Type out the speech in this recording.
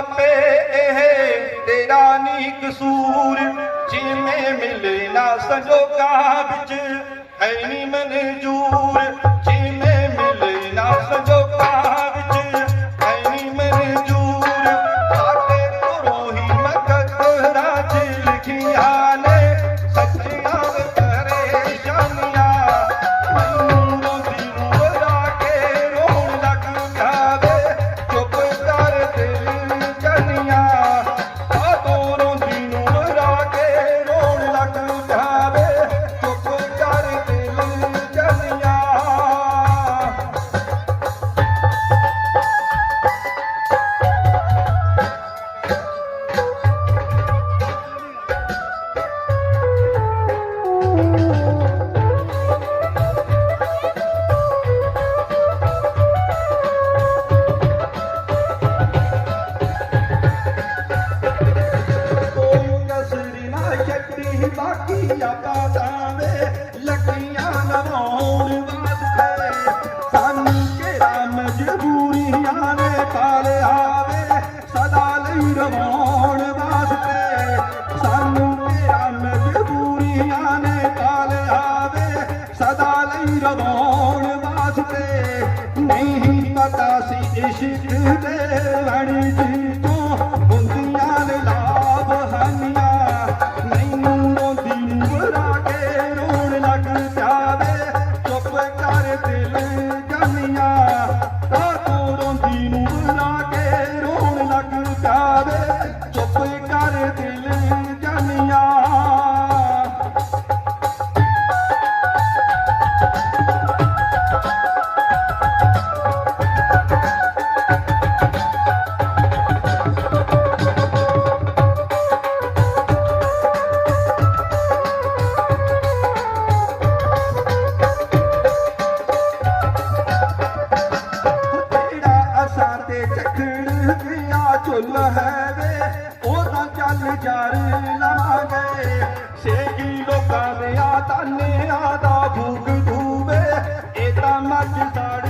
पेर कसूर जिल सॻो का मन झूर ਕਾਲੇ ਆਵੇ, ਸਦਾ ਲਈ ਰਵਾਉਣ ਵਾਸਤੇ। ਸਾਨੂੰ ਕਿਹੜਾ ਮਜਬੂਰੀਆਂ ਨੇ ਕਾਲੇ ਆਵੇ, ਸਦਾ ਲਈ ਰਵਾਉਣ ਵਾਸਤੇ। ਨਹੀਂ ਪਤਾ ਸੀ ਇਸ਼ਕ ਦੇ ਵੜੀ ਜੀ Stop it. ਵੇ ਉਹ ਤਾਂ ਚੱਲ ਜਰ ਲਵਾਂਗੇ। ਸੇਗੀ ਲੋਕਾਂ ਦੇ ਆ ਤਾਨਿਆਂ ਦਾ ਭੂਗ ਧੂਵੇ ਇਹ ਤਾਂ ਮੱਝ ਸੜ